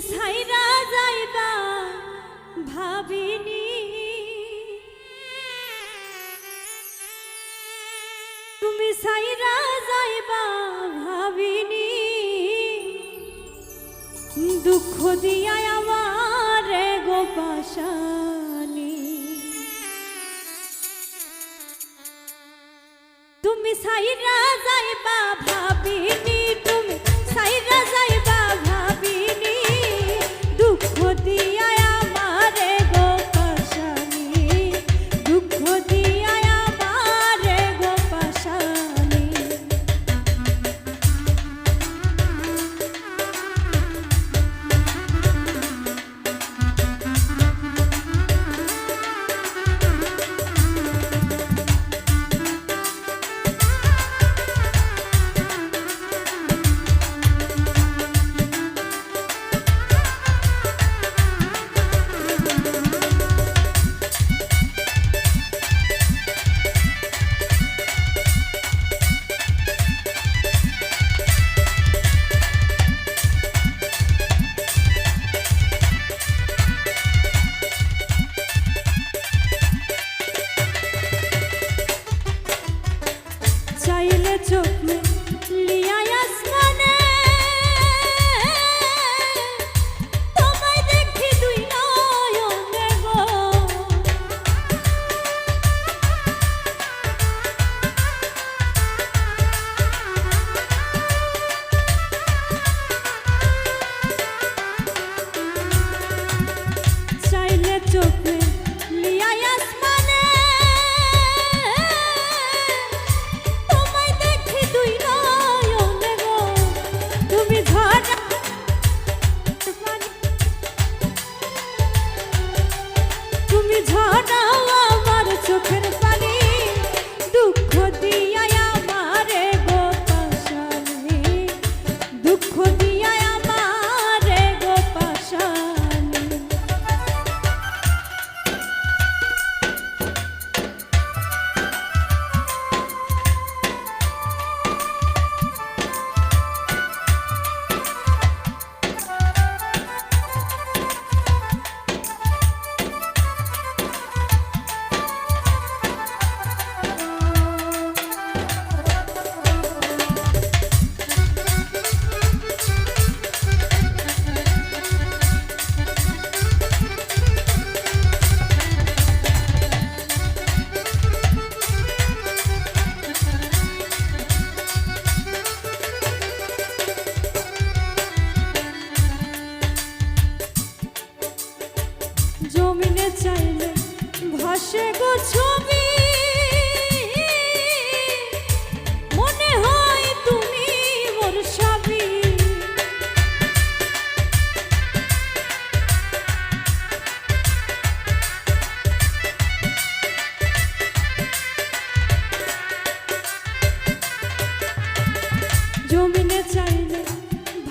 সাইরা যাইবা, ভাবিনি। তুমি সাইরা যাইবা, ভাবিনি। দুঃখ দিয়া আমার গো পাশানি। তুমি সাইরা যাইবা, ভাবিনি। তুমি সাইরা যাই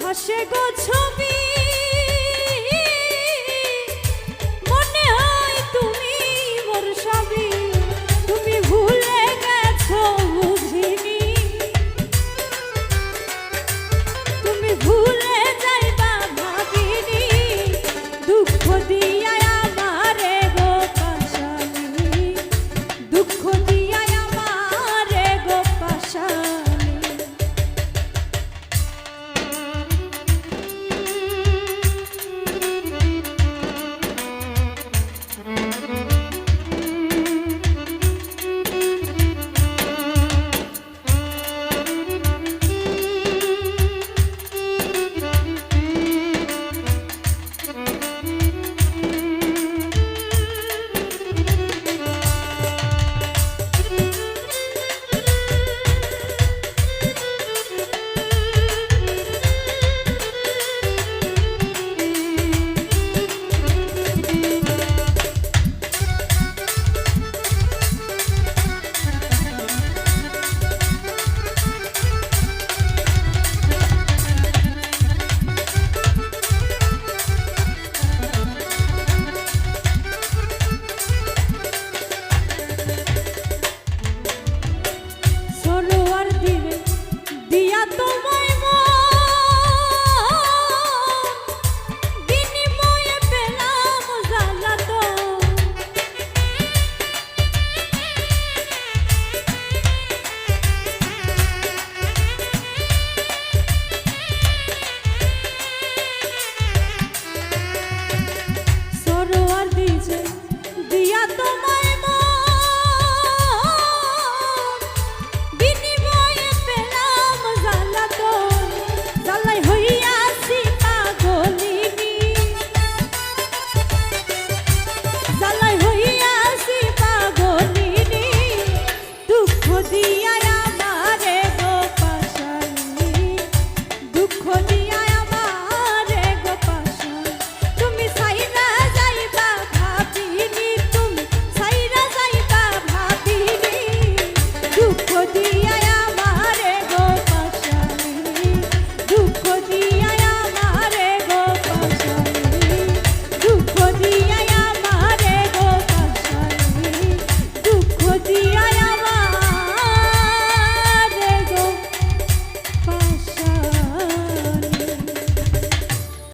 হাসে গো ছবি। মনে হয় তুমি মোর তুমি ভুলে গেছো বুঝিনি। তুমি ভুল